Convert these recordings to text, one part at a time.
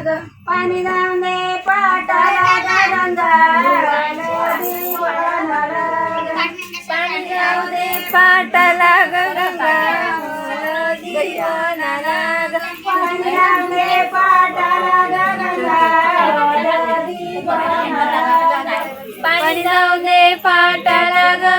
पाणी जाऊन दे पाटाला पाणी जाऊ दे पाटाला पाणी जाऊ दे पाटाला गंगा पाणी जाऊ दे पाटाला ग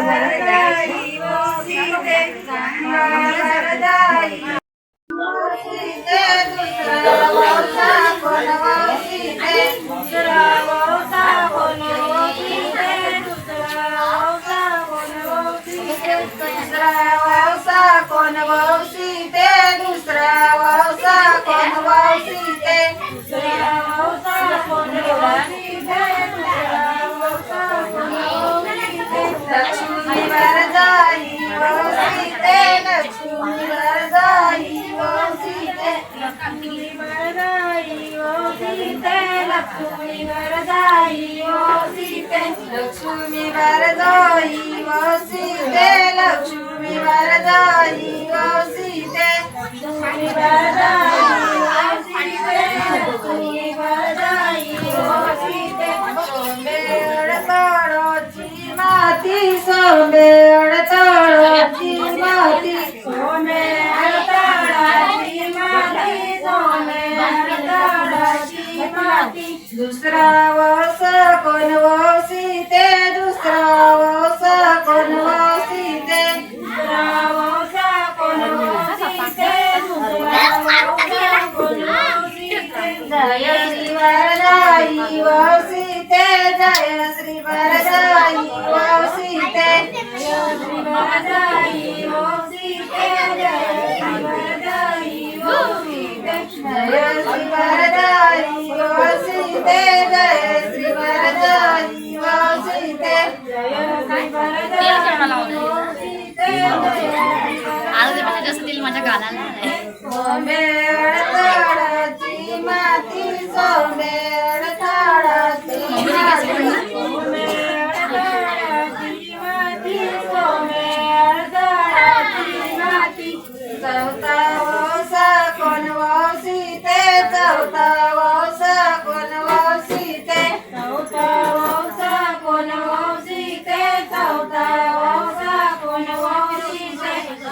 వరదాయి ఓ సీతే సంగ వరదాయి लक्ष्मी वरदाई ओ सीते. लक्ष्मी वरदाई ओ सीते. लक्ष्मी वरदाई ओ يا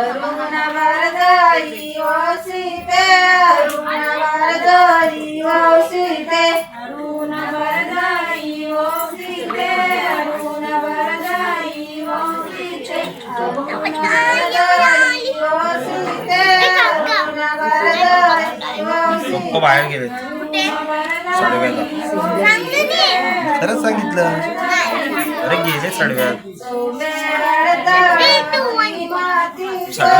अरुण वरदाई वसिते अरुण वरदाई वसिते अरुण वरदाई वसिते अरुण वरदाई वसिते अरुण वरदाई बाहेर गेले. साडेवेळा खरंच सांगितलं. अरे गेले साडेवेळा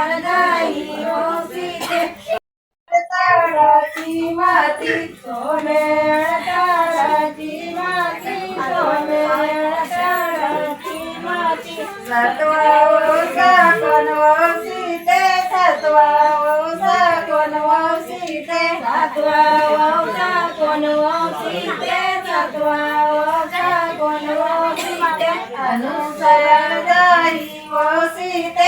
નાદાઈ ઓસી તે તારા જીવાતી સોને તારા જીવાતી સોને તારા જીવાતી સત્વાઓ સકન ઓસી તે સત્વાઓ સકન ઓસી તે સત્વાઓ સકન ઓસી તે સત્વાઓ સકન ઓસી તે અનુસરદાઈ ઓસી તે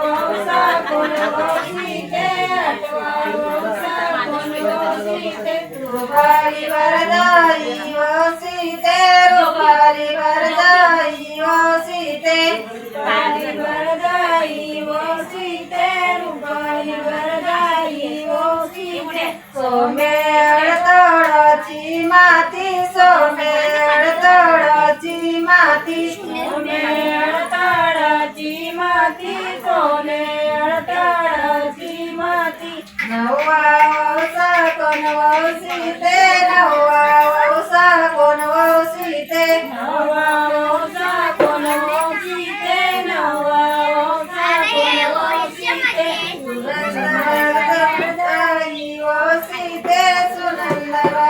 Bye. कोण वसीते नववा वसा कोण वसीते नववा वसा कोण वसीते नववा वसा कोण वसीते सुनंदवरदाई वसीते सुनंदवरदाई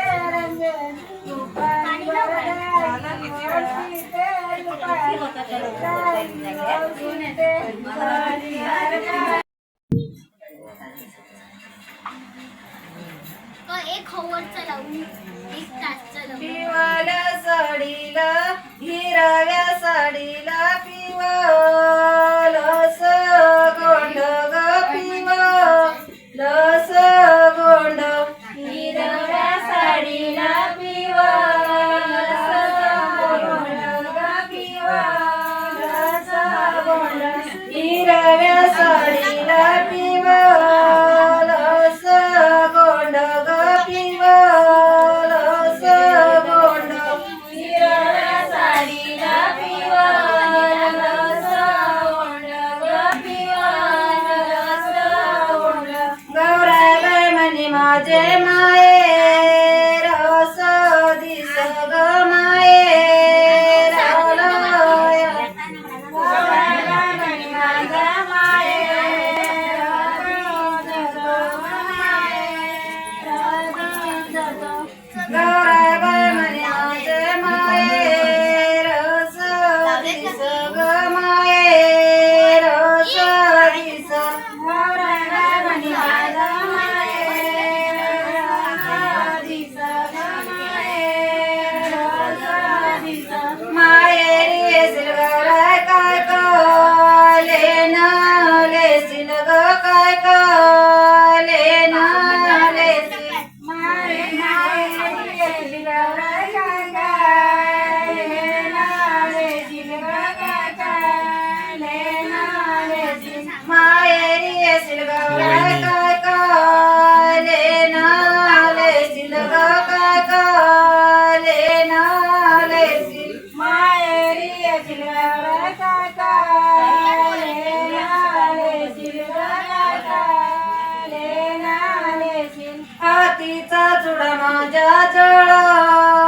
एक होवर चलावून एक पिवळ्या साडीला हिरव्या साडीला पिवा साडीला पिवळस गोंड ग गोंड हिरव्या साडीला पिवळस गोंड ग गोंड गौराय म्हणे माझे माये येशील मायरी येशील हातीचा चुडा माझ्या चळ